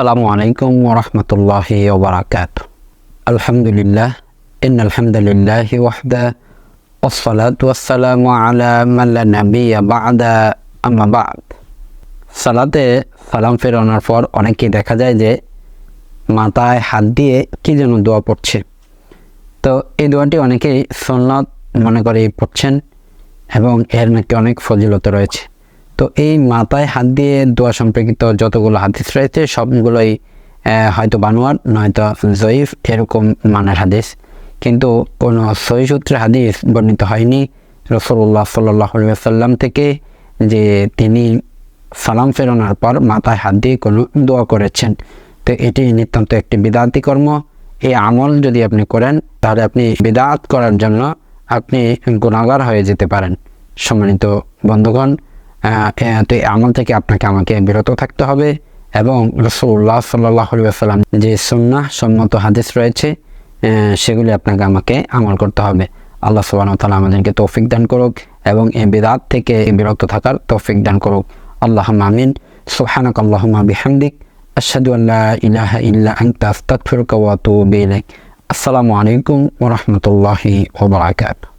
আসসালামু আলাইকুম ওরহমতুল্লাহি ওবরাকাত আলহামদুলিল্লাহ ইন আলহামদুলিল্লাহ ওয়াহদা والصلاة والسلام على من لا نبي بعد أما بعد সালাতে সালাম ফেরানোর পর অনেকেই দেখা যায় যে মাথায় হাত দিয়ে কি যেন দোয়া পড়ছে তো এই দোয়াটি অনেকেই সন্ন্যত মনে করে পড়ছেন এবং এর নাকি অনেক ফজিলত রয়েছে তো এই মাথায় হাত দিয়ে দোয়া সম্পর্কিত যতগুলো হাদিস রয়েছে, সবগুলোই হয়তো বানোয়ার নয়তো জয়ীফ, এরকম মানের হাদিস। কিন্তু কোনো সহি সূত্রে হাদিস বর্ণিত হয়নি। রসুল্লাহ সাল্লাহ সাল্লাম থেকে যে তিনি সালাম ফেরানোর পর মাথায় হাত দিয়ে কোনো দোয়া করেছেন। তো এটি নিতান্ত একটি বিদাতি কর্ম। এই আমল যদি আপনি করেন, তাহলে আপনি বিদাত করার জন্য আপনি গুণাগার হয়ে যেতে পারেন। সম্মানিত বন্ধুগণ তো এই আমল থেকে আপনাকে আমাকে বিরত থাকতে হবে এবং রসুল্লাহ সাল্লাহ সাল্লাম যে সুন্নাহ, সম্মত হাদিস রয়েছে সেগুলি আপনাকে আমাকে আমল করতে হবে। আল্লাহ সুবাহ তালা আমাদেরকে তৌফিক দান করুক এবং এই বিদাত থেকে বিরত থাকার তৌফিক দান করুক। আল্লাহ আমিন। সুহানাক আল্লাহুম্মা বিহামদিক। আশহাদু আল্লা ইলাহা ইল্লা আসসালামু আলাইকুম ওয়া রাহমাতুল্লাহি ওয়া বারাকাতুহু।